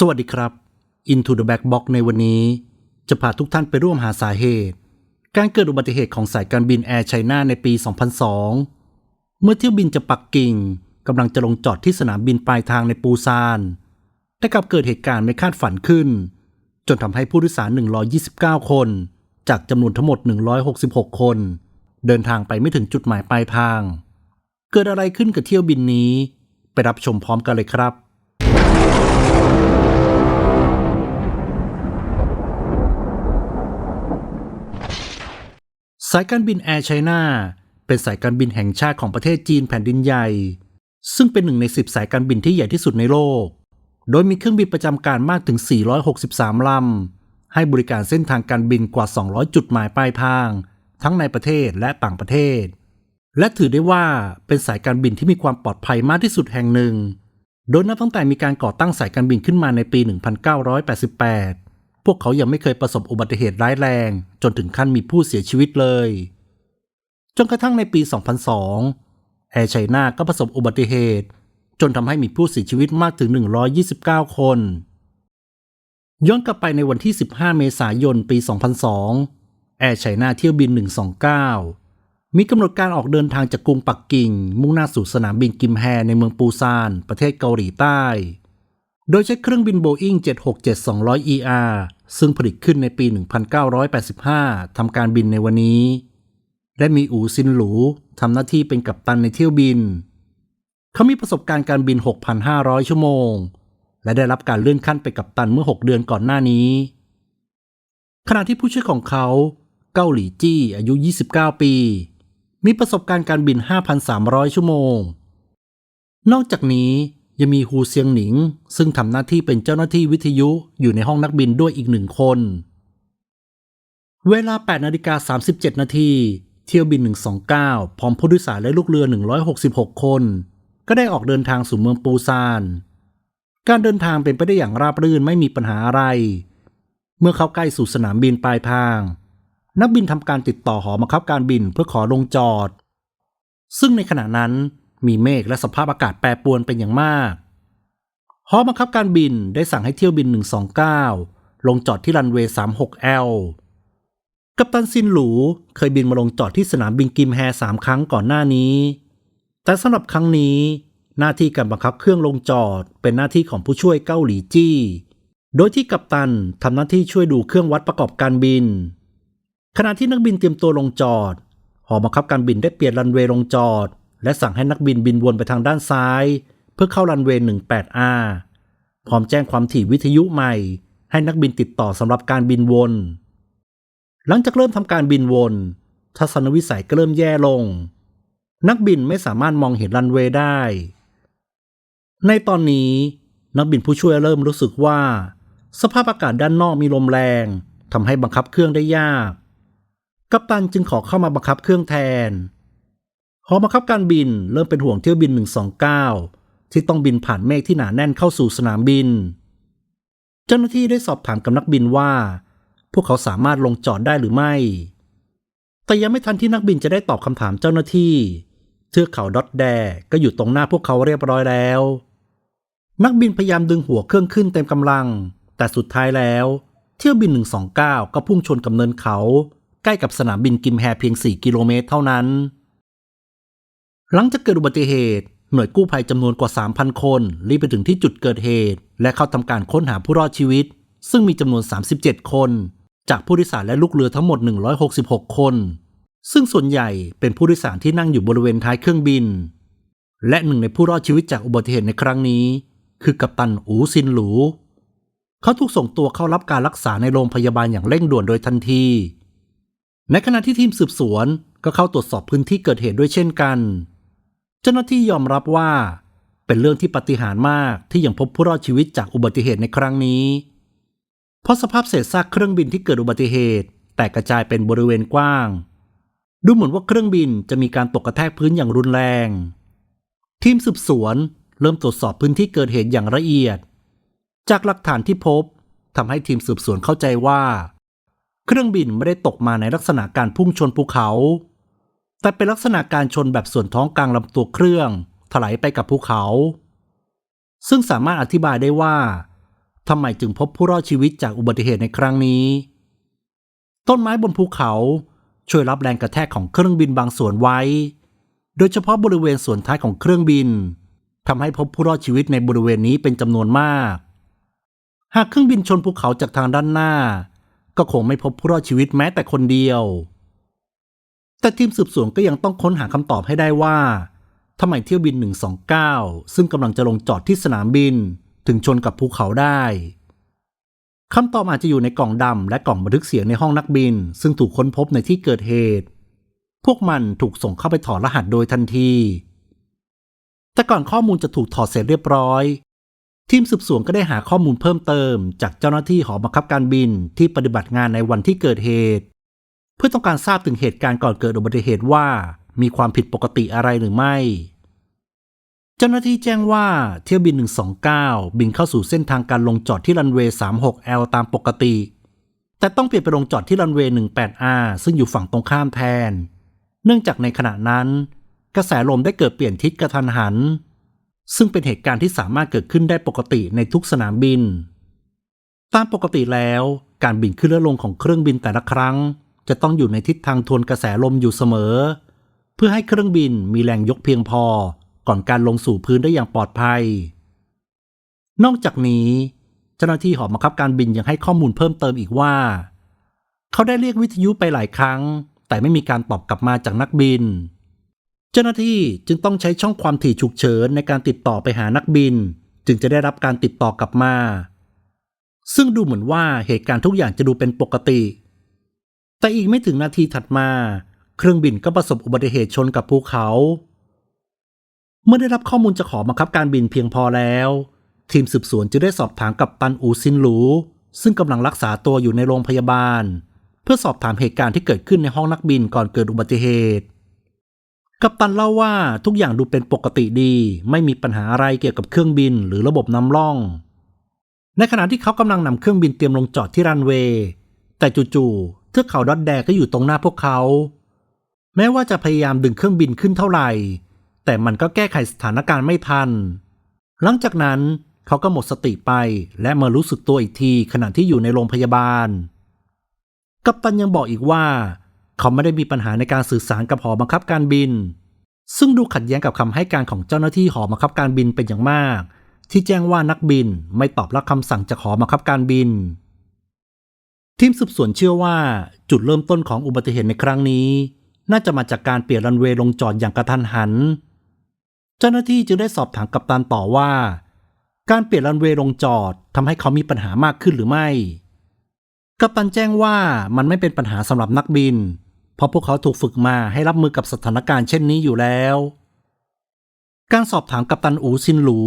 สวัสดีครับ Into the Back Box ในวันนี้ จะพาทุกท่านไปร่วมหาสาเหตุ การเกิดอุบัติเหตุของสายการบินแอร์ไชน่าในปี 2002 เมื่อเที่ยวบินจะปักกิ่งกำลังจะลงจอดที่สนามบินปลายทางในปูซาน แต่กลับเกิดเหตุการณ์ไม่คาดฝันขึ้น จนทำให้ผู้โดยสาร 129 คน จากจำนวนทั้งหมด 166 คน เดินทางไปไม่ถึงจุดหมายปลายทาง เกิดอะไรขึ้นกับเที่ยวบินนี้ ไปรับชมพร้อมกันเลยครับ สายการบินแอร์ไชน่าเป็นสายการบินแห่งชาติของประเทศจีนแผ่นดินใหญ่ ซึ่งเป็นหนึ่งใน 10 สายการบินที่ใหญ่ที่สุดในโลก โดยมีเครื่องบินประจำการมากถึง 463 ลำ ให้บริการเส้นทางการบินกว่า 200 จุดหมายปลายทาง ทั้งในประเทศและต่างประเทศ และถือได้ว่าเป็นสายการบินที่มีความปลอดภัยมากที่สุดแห่งหนึ่ง โดยนับตั้งแต่มีการก่อตั้งสายการบินขึ้นมาในปี 1988 พวกเขายังไม่เคยประสบอุบัติเหตุร้ายแรง จนถึงขั้นมีผู้เสียชีวิตเลย จนกระทั่งในปี 2002 แอร์ไชน่าก็ประสบอุบัติเหตุ จนทำให้มีผู้เสียชีวิตมากถึง 129 คน ย้อนกลับไปในวันที่ 15 เมษายน ปี 2002 แอร์ไชน่าเที่ยวบิน 129มีกำหนดการออกเดินทางจากกรุงปักกิ่ง มุ่งหน้าสู่สนามบินกิมแฮในเมืองปูซาน ประเทศเกาหลีใต้ โดยใช้เครื่องบินโบอิ้ง767-200 ER ซึ่งผลิตขึ้นในปี 1985 ทำการบินในวันนี้ และมีอูซินหลูทำหน้าที่เป็นกัปตันในเที่ยวบิน เขามีประสบการณ์การบิน 6,500 ชั่วโมง และได้รับการเลื่อนขั้นไปกัปตันเมื่อ 6 เดือนก่อนหน้านี้ ขณะที่ผู้ช่วยของเขาเกาหลีจี้อายุ 29 ปี มีประสบการณ์การบิน 5,300 ชั่วโมง นอกจากนี้ ยังมีฮูเซียงหนิง ซึ่งทำหน้าที่เป็นเจ้าหน้าที่วิทยุอยู่ในห้องนักบินด้วยอีกหนึ่งคน เวลา 8นาฬิกา37 นาทีเที่ยวบิน 129 พร้อมผู้โดยสารและลูกเรือ 166 คน ก็ได้ออกเดินทางสู่เมืองปูซาน การเดินทางเป็นไปได้อย่างราบรื่นไม่มีปัญหาอะไร เมื่อเข้าใกล้สู่สนามบินปลายทาง นักบินทำการติดต่อหอบังคับการบินเพื่อขอลงจอด ซึ่งในขณะนั้น มีเมฆและสภาพอากาศแปรปรวนเป็นอย่างมากหอบังคับการบินได้สั่งให้เที่ยวบิน 129 ลงจอดที่รันเวย์ 36L กัปตันซินหลูเคยบินมาลงจอดที่สนามบินกิมแฮสามครั้งก่อนหน้านี้ แต่สำหรับครั้งนี้ หน้าที่การบังคับเครื่องลงจอดเป็นหน้าที่ของผู้ช่วยเกาหลีจี้ โดยที่กัปตันทำหน้าที่ช่วยดูเครื่องวัดประกอบการบิน ขณะที่นักบินเตรียมตัวลงจอด หอบังคับการบินได้เปลี่ยนรันเวย์ลงจอด และสั่งให้นักบินบินวนไปทางด้านซ้าย เพื่อเข้ารันเวย์ 18R พร้อมแจ้งความถี่วิทยุใหม่ ให้นักบินติดต่อสำหรับการบินวน หลังจากเริ่มทำการบินวน ทัศนวิสัยก็เริ่มแย่ลง นักบินไม่สามารถมองเห็นรันเวย์ได้ ในตอนนี้นักบินผู้ช่วยเริ่มรู้สึกว่า สภาพอากาศด้านนอกมีลมแรงทำให้บังคับเครื่องได้ยาก กัปตันจึงขอเข้ามาบังคับเครื่องแทน หอบังคับการบินเริ่มเป็นห่วงเที่ยวบิน 129 ที่ต้องบินผ่านเมฆที่หนาแน่นเข้าสู่สนามบิน เจ้าหน้าที่ได้สอบถามกับนักบินว่า พวกเขาสามารถลงจอดได้หรือไม่ แต่ยังไม่ทันที่นักบินจะได้ตอบคำถามเจ้าหน้าที่ เทือกเขาดอตแดก็อยู่ตรงหน้าพวกเขาเรียบร้อยแล้ว นักบินพยายามดึงหัวเครื่องขึ้นเต็มกำลัง แต่สุดท้ายแล้ว เที่ยวบิน 129 ก็พุ่งชนกับเนินเขา ใกล้กับสนามบินกิมแฮเพียง 4 กิโลเมตรเท่านั้น หลังจากเกิดอุบัติเหตุ หน่วยกู้ภัยจำนวนกว่า 3,000 คน รีบไปถึงที่จุดเกิดเหตุ และเข้าทำการค้นหาผู้รอดชีวิต ซึ่งมีจำนวน 37 คน จากผู้โดยสารและลูกเรือทั้งหมด 166 คน ซึ่งส่วนใหญ่เป็นผู้โดยสารที่นั่งอยู่บริเวณท้ายเครื่องบิน และหนึ่งในผู้รอดชีวิตจากอุบัติเหตุในครั้งนี้ คือกัปตันอูซินหลู เขาถูกส่งตัวเข้ารับการรักษาในโรงพยาบาลอย่างเร่งด่วนโดยทันที ในขณะที่ทีมสืบสวนก็เข้าตรวจสอบพื้นที่เกิดเหตุด้วยเช่นกัน เจ้าหน้าที่ยอมรับว่า เป็นเรื่องที่ปาฏิหาริมากที่ยังพบผู้รอดชีวิตจากอุบัติเหตุในครั้งนี้ เพราะสภาพเศษซากเครื่องบินที่เกิดอุบัติเหตุ แตกกระจายเป็นบริเวณกว้าง ดูเหมือนว่าเครื่องบินจะมีการตกกระแทกพื้นอย่างรุนแรง ทีมสืบสวนเริ่มตรวจสอบพื้นที่เกิดเหตุอย่างละเอียด จากหลักฐานที่พบทำให้ทีมสืบสวนเข้าใจว่า เครื่องบินไม่ได้ตกมาในลักษณะการพุ่งชนภูเขา แต่เป็นลักษณะการชนแบบส่วนท้องกลางลำตัวเครื่อง ถลายไปกับภูเขา ซึ่งสามารถอธิบายได้ว่าทำไมจึงพบผู้รอดชีวิตจากอุบัติเหตุในครั้งนี้ ต้นไม้บนภูเขาช่วยรับแรงกระแทกของเครื่องบินบางส่วนไว้ โดยเฉพาะบริเวณส่วนท้ายของเครื่องบินทำให้พบผู้รอดชีวิตในบริเวณนี้เป็นจำนวนมาก หากเครื่องบินชนภูเขาจากทางด้านหน้า ก็คงไม่พบผู้รอดชีวิตแม้แต่คนเดียว แต่ทีมสืบสวนก็ยังต้องค้นหาคำตอบให้ได้ว่าทำไมเที่ยวบิน 129 ซึ่งกำลังจะลงจอดที่สนามบิน ถึงชนกับภูเขาได้คำตอบอาจจะอยู่ในกล่องดำและกล่องบันทึกเสียงในห้องนักบิน ซึ่งถูกค้นพบในที่เกิดเหตุ พวกมันถูกส่งเข้าไปถอดรหัสโดยทันที แต่ก่อนข้อมูลจะถูกถอดเสร็จเรียบร้อย ทีมสืบสวนก็ได้หาข้อมูลเพิ่มเติม จากเจ้าหน้าที่หอบังคับการบินที่ปฏิบัติงานในวันที่เกิดเหตุ เพื่อต้องการทราบถึงเหตุการณ์ก่อนเกิดอุบัติเหตุว่า มีความผิดปกติอะไรหรือไม่ เจ้าหน้าที่แจ้งว่าเที่ยวบิน 129 บินเข้าสู่เส้นทางการลงจอดที่รันเวย์ 36L ตามปกติ แต่ต้องเปลี่ยนไปลงจอดที่รันเวย์ 18R ซึ่งอยู่ฝั่งตรงข้ามแทน เนื่องจากในขณะนั้น กระแสลมได้เกิดเปลี่ยนทิศกระทันหัน ซึ่งเป็นเหตุการณ์ที่สามารถเกิดขึ้นได้ปกติในทุกสนามบิน ตามปกติแล้ว การบินขึ้นและลงของเครื่องบินแต่ละครั้ง จะต้องอยู่ในทิศทางทวนกระแสลมอยู่เสมอ เพื่อให้เครื่องบินมีแรงยกเพียงพอก่อนการลงสู่พื้นได้อย่างปลอดภัย นอกจากนี้ เจ้าหน้าที่หอบังคับการบินยังให้ข้อมูลเพิ่มเติมอีกว่า เขาได้เรียกวิทยุไปหลายครั้ง แต่ไม่มีการตอบกลับมาจากนักบิน เจ้าหน้าที่จึงต้องใช้ช่องความถี่ฉุกเฉินในการติดต่อไปหานักบิน จึงจะได้รับการติดต่อกลับมา ซึ่งดูเหมือนว่าเหตุการณ์ทุกอย่างจะดูเป็นปกติ แต่อีกไม่ถึงนาทีถัดมา เครื่องบินก็ประสบอุบัติเหตุชนกับภูเขา เมื่อได้รับข้อมูลจากหอบังคับการบินเพียงพอแล้ว ทีมสืบสวนจึงได้สอบถามกับตันอูซินหลูซึ่งกำลังรักษาตัวอยู่ในโรงพยาบาล เพื่อสอบถามเหตุการณ์ที่เกิดขึ้นในห้องนักบินก่อนเกิดอุบัติเหตุ กัปตันเล่าว่าทุกอย่างดูเป็นปกติดี ไม่มีปัญหาอะไรเกี่ยวกับเครื่องบินหรือระบบนำร่อง ในขณะที่เขากำลังนำเครื่องบินเตรียมลงจอดที่รันเวย์แต่จู่ๆเทือกเขาดอดแดก็อยู่ตรงหน้าพวกเขา แม้ว่าจะพยายามดึงเครื่องบินขึ้นเท่าไหร่ แต่มันก็แก้ไขสถานการณ์ไม่ทัน หลังจากนั้นเขาก็หมดสติไปและมารู้สึกตัวอีกทีขณะที่อยู่ในโรงพยาบาล กัปตันยังบอกอีกว่า เขาไม่ได้มีปัญหาในการสื่อสารกับหอบังคับการบิน ซึ่งดูขัดแย้งกับคำให้การของเจ้าหน้าที่หอบังคับการบินเป็นอย่างมาก ที่แจ้งว่านักบินไม่ตอบรับคำสั่งจากหอบังคับการบิน ทีมสืบสวนเชื่อว่าจุดเริ่มต้นของอุบัติเหตุในครั้งนี้ น่าจะมาจากการเปลี่ยนรันเวย์ลงจอดอย่างกระทันหัน เจ้าหน้าที่จึงได้สอบถามกัปตันต่อว่า การเปลี่ยนรันเวย์ลงจอดทำให้เขามีปัญหามากขึ้นหรือไม่ กัปตันแจ้งว่ามันไม่เป็นปัญหาสำหรับนักบิน เพราะพวกเขาถูกฝึกมาให้รับมือกับสถานการณ์เช่นนี้อยู่แล้ว การสอบถามกัปตันอูซินหลู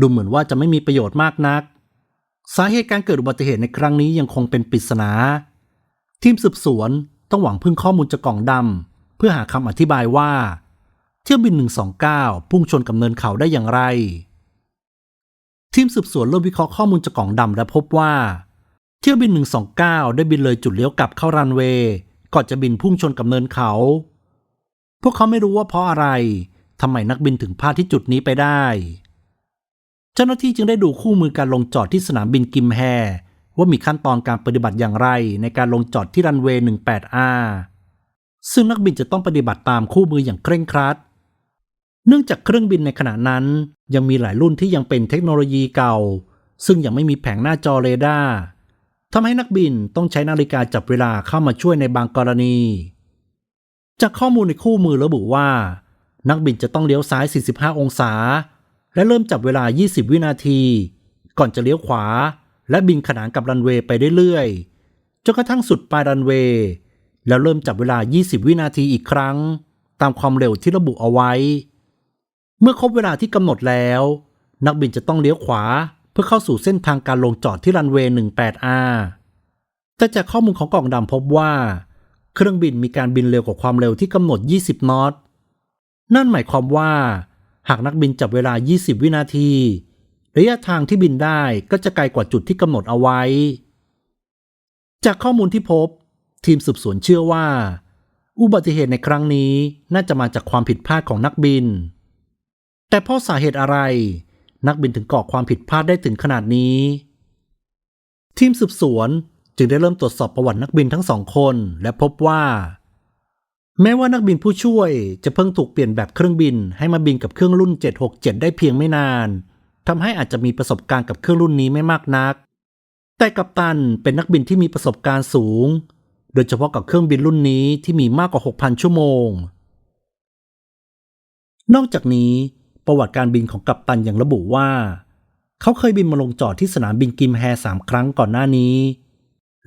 ดูเหมือนว่าจะไม่มีประโยชน์มากนัก สาเหตุการเกิดอุบัติเหตุในครั้งนี้ยังคงเป็นปริศนา ทีมสืบสวนต้องหวังพึ่งข้อมูลจากกล่องดำเพื่อหาคำอธิบายว่า เที่ยวบิน 129 พุ่งชนกับเนินเขาได้อย่างไร ทีมสืบสวนเริ่มวิเคราะห์ข้อมูลจากกล่องดำและพบว่า เที่ยวบิน 129 ได้บินเลยจุดเลี้ยวกลับเข้ารันเวย์ก่อนจะบินพุ่งชนกับเนินเขา พวกเขาไม่รู้ว่าเพราะอะไรทำไมนักบินถึงพลาดที่จุดนี้ไปได้ เจ้าหน้าที่จึงได้ดูคู่มือการลงจอดที่สนามบินกิมแฮ ว่ามีขั้นตอนการปฏิบัติอย่างไรในการลงจอดที่รันเวย์ 18R ซึ่งนักบินจะต้องปฏิบัติตามคู่มืออย่างเคร่งครัด เนื่องจากเครื่องบินในขณะนั้น ยังมีหลายรุ่นที่ยังเป็นเทคโนโลยีเก่า ซึ่งยังไม่มีแผงหน้าจอเรดาร์ทำให้นักบินต้องใช้นาฬิกาจับเวลาเข้ามาช่วยในบางกรณี จากข้อมูลในคู่มือระบุว่า นักบินจะต้องเลี้ยวซ้าย 45 องศา และเริ่มจับเวลา 20 วินาที ก่อนจะเลี้ยวขวา และบินขนานกับรันเวย์ไปเรื่อยๆจนกระทั่งสุดปลายรันเวย์แล้วเริ่มจับเวลา 20 วินาทีอีกครั้ง ตามความเร็วที่ระบุเอาไว้ เมื่อครบเวลาที่กำหนดแล้ว นักบินจะต้องเลี้ยวขวาเพื่อเข้าสู่เส้นทางการลงจอดที่รันเวย์ 18R แต่จากข้อมูลของกล่องดำพบว่า เครื่องบินมีการบินเร็วกว่าความเร็วที่กำหนด 20 นอต นั่นหมายความว่า หากนักบินจับเวลา 20 วินาที ระยะทางที่บินได้ก็จะไกลกว่าจุดที่กำหนดเอาไว้ จากข้อมูลที่พบ ทีมสืบสวนเชื่อว่า อุบัติเหตุในครั้งนี้น่าจะมาจากความผิดพลาดของนักบิน แต่เพราะสาเหตุอะไร นักบินถึงก่อความผิดพลาดได้ถึงขนาดนี้ ทีมสืบสวนจึงได้เริ่มตรวจสอบประวัตินักบินทั้งสองคน และพบว่า แม้ว่านักบินผู้ช่วยจะเพิ่งถูกเปลี่ยนแบบเครื่องบินให้มาบินกับเครื่องรุ่น 767 ได้เพียงไม่นานทำให้อาจจะมีประสบการณ์กับเครื่องรุ่นนี้ไม่มากนัก แต่กัปตันเป็นนักบินที่มีประสบการณ์สูง โดยเฉพาะกับเครื่องบินรุ่นนี้ที่มีมากกว่า 6,000 ชั่วโมง นอกจากนี้ประวัติการบินของกัปตันยังระบุว่า เขาเคยบินมาลงจอดที่สนามบินกิมแฮสามครั้งก่อนหน้านี้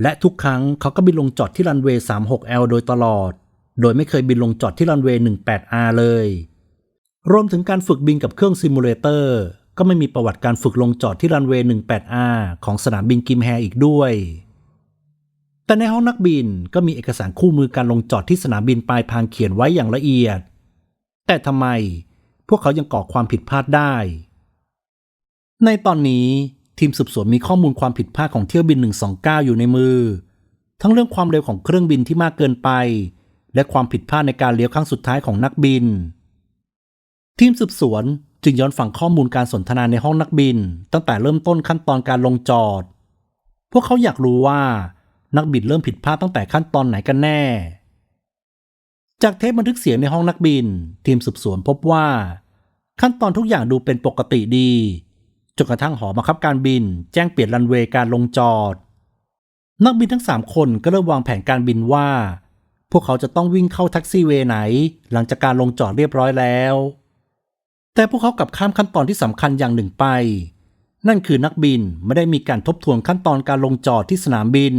และทุกครั้งเขาก็บินลงจอดที่รันเวย์ 36L โดยตลอด โดยไม่เคยบินลงจอดที่รันเวย์ 18R เลย รวมถึงการฝึกบินกับเครื่องซิมูเลเตอร์ก็ไม่มีประวัติการฝึกลงจอดที่รันเวย์ 18R ของสนามบินกิมแฮอีกด้วย แต่ในห้องนักบินก็มีเอกสารคู่มือการลงจอดที่สนามบินปลายทางเขียนไว้อย่างละเอียด แต่ทำไมพวกเขายังก่อความผิดพลาดได้ ในตอนนี้ทีมสืบสวนมีข้อมูลความผิดพลาดของเที่ยวบิน 129 อยู่ในมือ ทั้งเรื่องความเร็วของเครื่องบินที่มากเกินไป และความผิดพลาดในการเลี้ยวครั้งสุดท้ายของนักบิน ทีมสืบสวนจึงย้อนฟังข้อมูลการสนทนาในห้องนักบิน ตั้งแต่เริ่มต้นขั้นตอนการลงจอด พวกเขาอยากรู้ว่า นักบินเริ่มผิดพลาดตั้งแต่ขั้นตอนไหนกันแน่ จากเทปบันทึกเสียงในห้องนักบิน ทีมสืบสวนพบว่า ขั้นตอนทุกอย่างดูเป็นปกติดีจนกระทั่งหอบังคับการบิน แจ้งเปลี่ยนรันเวย์การลงจอด นักบินทั้ง 3 คนก็เริ่มวางแผนการบินว่า พวกเขาจะต้องวิ่งเข้าแท็กซี่เวย์ไหน หลังจากการลงจอดเรียบร้อยแล้ว แต่พวกเขากลับข้ามขั้นตอนที่สำคัญอย่างหนึ่งไป นั่นคือนักบินไม่ได้มีการทบทวนขั้นตอนการลงจอดที่สนามบิน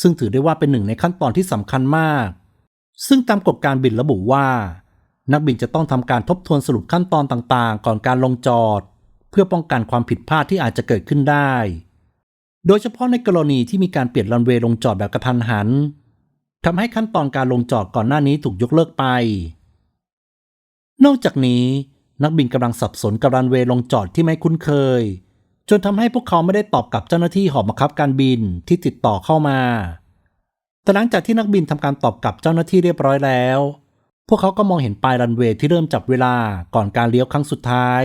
ซึ่งถือได้ว่าเป็นหนึ่งในขั้นตอนที่สำคัญมาก ซึ่งตามกฎการบินระบุว่า นักบินจะต้องทำการทบทวนสรุปขั้นตอนต่างๆ ก่อนการลงจอด เพื่อป้องกันความผิดพลาดที่อาจจะเกิดขึ้นได้ โดยเฉพาะในกรณีที่มีการเปลี่ยนรันเวย์ลงจอดแบบกระทันหัน ทำให้ขั้นตอนการลงจอดก่อนหน้านี้ถูกยกเลิกไป นอกจากนี้ นักบินกำลังสับสนกับรันเวย์ลงจอดที่ไม่คุ้นเคย จนทำให้พวกเขาไม่ได้ตอบกับเจ้าหน้าที่หอบังคับการบินที่ติดต่อเข้ามา แต่หลังจากที่นักบินทำการตอบกับเจ้าหน้าที่เรียบร้อยแล้ว พวกเขาก็มองเห็นปลายรันเวย์ที่เริ่มจับเวลาก่อนการเลี้ยวครั้งสุดท้าย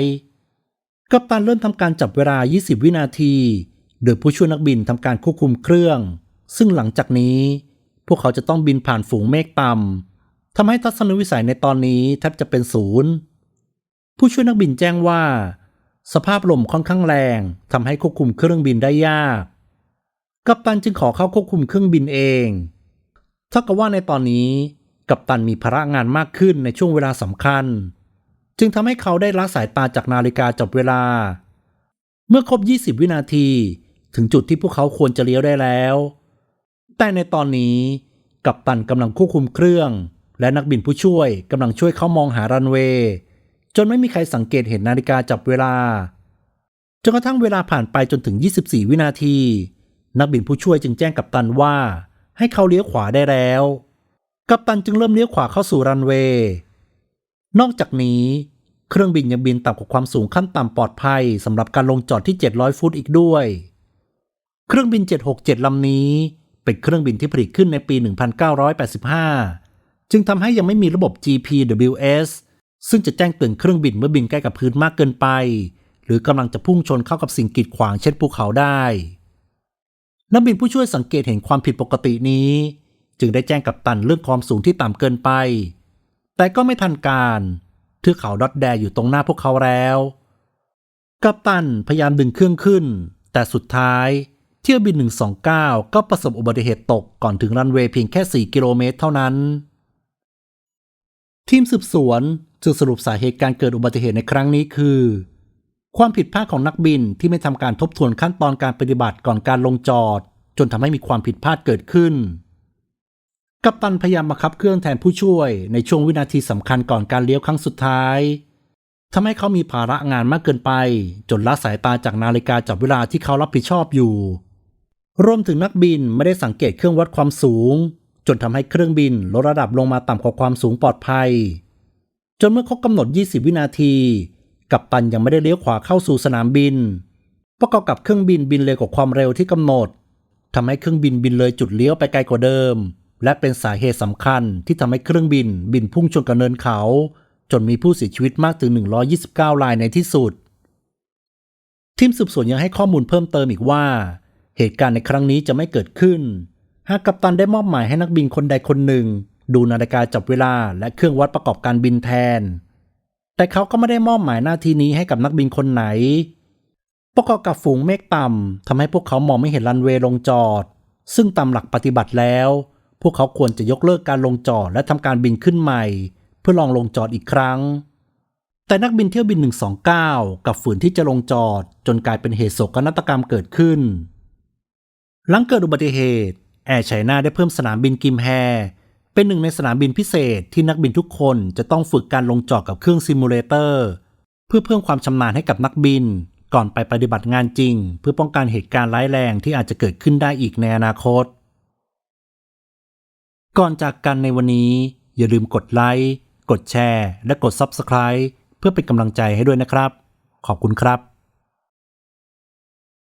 กัปตันเริ่มทำการจับเวลา 20 วินาที โดยผู้ช่วยนักบินทำการควบคุมเครื่อง ซึ่งหลังจากนี้ พวกเขาจะต้องบินผ่านฝูงเมฆต่ำทำให้ทัศนวิสัยในตอนนี้แทบจะเป็นศูนย์ ผู้ช่วยนักบินแจ้งว่า สภาพลมค่อนข้างแรงทำให้ควบคุมเครื่องบินได้ยาก กัปตันจึงขอเข้าควบคุมเครื่องบินเองเท่ากับว่าในตอนนี้ กัปตันมีภาระงานมากขึ้นในช่วงเวลาสำคัญ จึงทำให้เขาได้ละสายตาจากนาฬิกาจับเวลา เมื่อครบ 20 วินาที ถึงจุดที่พวกเขาควรจะเลี้ยวได้แล้ว แต่ในตอนนี้กัปตันกำลังควบคุมเครื่อง และนักบินผู้ช่วยกำลังช่วยเขามองหารันเวย์จนไม่มีใครสังเกตเห็นนาฬิกาจับเวลาจนกระทั่งเวลาผ่านไปจนถึง 24 วินาที นักบินผู้ช่วยจึงแจ้งกัปตันว่า ให้เขาเลี้ยวขวาได้แล้ว กัปตันจึงเริ่มเลี้ยวขวาเข้าสู่รันเวย์นอกจากนี้ เครื่องบินยังบินต่ำกว่าความสูงขั้นต่ำปลอดภัยสำหรับการลงจอดที่ 700 ฟุตอีกด้วย เครื่องบิน 767 ลำนี้ เป็นเครื่องบินที่ผลิตขึ้นในปี 1985 จึงทำให้ยังไม่มีระบบ GPWS ซึ่งจะแจ้งเตือนเครื่องบินเมื่อบินใกล้กับพื้นมากเกินไป หรือกำลังจะพุ่งชนเข้ากับสิ่งกีดขวางเช่นภูเขาได้นักบินผู้ช่วยสังเกตเห็นความผิดปกตินี้ จึงได้แจ้งกับตันเรื่องความสูงที่ต่ำเกินไป แต่ก็ไม่ทันการเทือกเขาดอดแดอยู่ตรงหน้าพวกเขาแล้ว กัปตันพยายามดึงเครื่องขึ้น แต่สุดท้าย ที่ยวบิน 129 ก็ประสบอุบัติเหตุตกก่อนถึงรันเวย์เพียงแค่ 4 กิโลเมตรเท่านั้น ทีมสืบสวนจึงสรุปสาเหตุการเกิดอุบัติเหตุในครั้งนี้คือ ความผิดพลาดของนักบินที่ไม่ทำการทบทวนขั้นตอนการปฏิบัติก่อนการลงจอด จนทำให้มีความผิดพลาดเกิดขึ้น กัปตันพยายามบังคับเครื่องแทนผู้ช่วยในช่วงวินาทีสำคัญก่อนการเลี้ยวครั้งสุดท้ายทำให้เขามีภาระงานมากเกินไป จนละสายตาจากนาฬิกาจับเวลาที่เขารับผิดชอบอยู่ รวมถึงนักบินไม่ได้สังเกตเครื่องวัดความสูง จนทำให้เครื่องบินลดระดับลงมาต่ำกว่าความสูงปลอดภัย จนเมื่อครบกำหนด 20 วินาที กัปตันยังไม่ได้เลี้ยวขวาเข้าสู่สนามบิน ประกอบกับเครื่องบินบินเร็วกว่าความเร็วที่กำหนดทำให้เครื่องบินบินเลยจุดเลี้ยวไปไกลกว่าเดิม และเป็นสาเหตุสำคัญที่ทำให้เครื่องบินบินพุ่งชนกับเนินเขา จนมีผู้เสียชีวิตมากถึง 129 รายในที่สุด ทีมสืบสวนยังให้ข้อมูลเพิ่มเติมอีกว่า เหตุการณ์ในครั้งนี้จะไม่เกิดขึ้น หากกัปตันได้มอบหมายให้นักบินคนใดคนหนึ่ง ดูนาฬิกาจับเวลาและเครื่องวัดประกอบการบินแทน แต่เขาก็ไม่ได้มอบหมายหน้าที่นี้ให้กับนักบินคนไหน ประกอบกับฝูงเมฆต่ำทำให้พวกเขามองไม่เห็นรันเวย์ลงจอด ซึ่งตามหลักปฏิบัติแล้ว พวกเขาควรจะยกเลิกการลงจอดและทำการบินขึ้นใหม่ เพื่อลองลงจอดอีกครั้งแต่นักบินเที่ยวบิน 129 กับฝืนที่จะลงจอด จนกลายเป็นเหตุโศกนาฏกรรมเกิดขึ้น หลังเกิดอุบัติเหตุแอร์ไชน่าได้เพิ่มสนามบินกิมแฮ เป็นหนึ่งในสนามบินพิเศษที่นักบินทุกคนจะต้องฝึกการลงจอดกับเครื่องซิมูเลเตอร์เพื่อเพิ่มความชำนาญให้กับนักบิน ก่อนไปปฏิบัติงานจริง เพื่อป้องกันเหตุการณ์ร้ายแรงที่อาจจะเกิดขึ้นได้อีกในอนาคต ก่อนจากกันในวันนี้ อย่าลืมกดไลค์กดแชร์ และกด Subscribe เพื่อเป็นกำลังใจให้ด้วยนะครับ ขอบคุณครับ